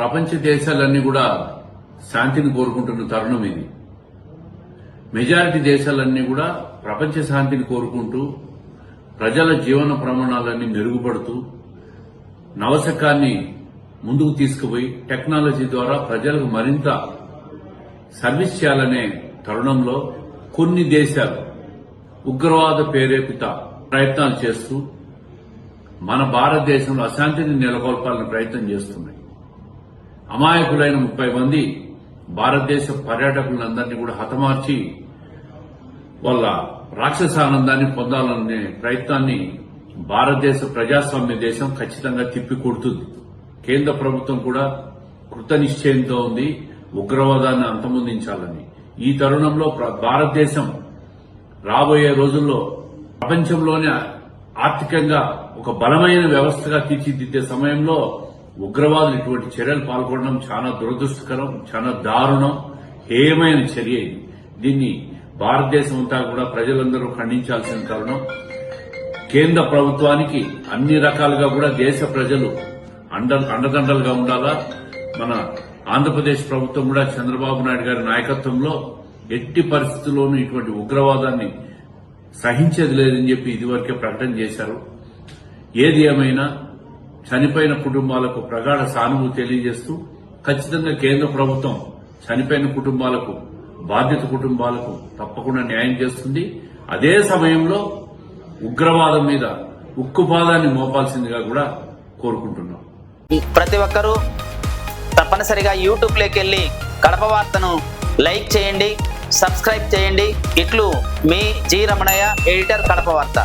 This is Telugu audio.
ప్రపంచ దేశాలన్నీ కూడా శాంతిని కోరుకుంటున్న తరుణం ఇది. మెజారిటీ దేశాలన్నీ కూడా ప్రపంచ శాంతిని కోరుకుంటూ ప్రజల జీవన ప్రమాణాలన్నీ మెరుగుపడుతూ నవశకాన్ని ముందుకు తీసుకుపోయి టెక్నాలజీ ద్వారా ప్రజలకు మరింత సర్వీస్ చేయాలనే తరుణంలో కొన్ని దేశాలు ఉగ్రవాద ప్రేరేపిత ప్రయత్నాలు చేస్తూ మన భారతదేశంలో అశాంతిని నెలకొల్పాలని ప్రయత్నం చేస్తున్నాయి. అమాయకులైన ముప్పై మంది భారతదేశ పర్యాటకులందరినీ కూడా హతమార్చి వాళ్ళ రాక్షసానందాన్ని పొందాలనే ప్రయత్నాన్ని భారతదేశ ప్రజాస్వామ్య దేశం ఖచ్చితంగా తిప్పికొడుతుంది. కేంద్ర ప్రభుత్వం కూడా కృతనిశ్చయంతో ఉంది ఉగ్రవాదాన్ని అంతమొందించాలని. ఈ తరుణంలో భారతదేశం రాబోయే రోజుల్లో ప్రపంచంలోనే ఆర్థికంగా ఒక బలమైన వ్యవస్థగా తీర్చిదిద్దే సమయంలో ఉగ్రవాదులు ఇటువంటి చర్యలు పాల్గొనడం చాలా దురదృష్టకరం చాలా దారుణం హేయమైన చర్య ఇది. దీన్ని భారతదేశం అంతా కూడా ప్రజలందరూ ఖండించాల్సిన తరుణం కేంద్ర ప్రభుత్వానికి అన్ని రకాలుగా కూడా దేశ ప్రజలు అండ అండదండలుగా ఉండాలా? మన ఆంధ్రప్రదేశ్ ప్రభుత్వం కూడా చంద్రబాబు నాయుడు గారి నాయకత్వంలో ఎట్టి పరిస్థితుల్లోనూ ఇటువంటి ఉగ్రవాదాన్ని సహించేది లేదని చెప్పి ఇదివరకే ప్రకటన చేశారు. ఏది ఏమైనా చనిపోయిన కుటుంబాలకు ప్రగాఢ సానుభూతి తెలియజేస్తూ ఖచ్చితంగా కేంద్ర ప్రభుత్వం చనిపోయిన కుటుంబాలకు బాధిత కుటుంబాలకు తప్పకుండా న్యాయం చేస్తుంది. అదే సమయంలో ఉగ్రవాదం మీద ఉక్కుపాదాన్ని మోపాల్సిందిగా కూడా కోరుకుంటున్నాం. ప్రతి ఒక్కరూ తప్పనిసరిగా యూట్యూబ్లోకి వెళ్ళి కడప వార్తను లైక్ చేయండి సబ్స్క్రైబ్ చేయండి. ఇట్లు మీ జి రమణయ్య ఎడిటర్ కడప వార్త.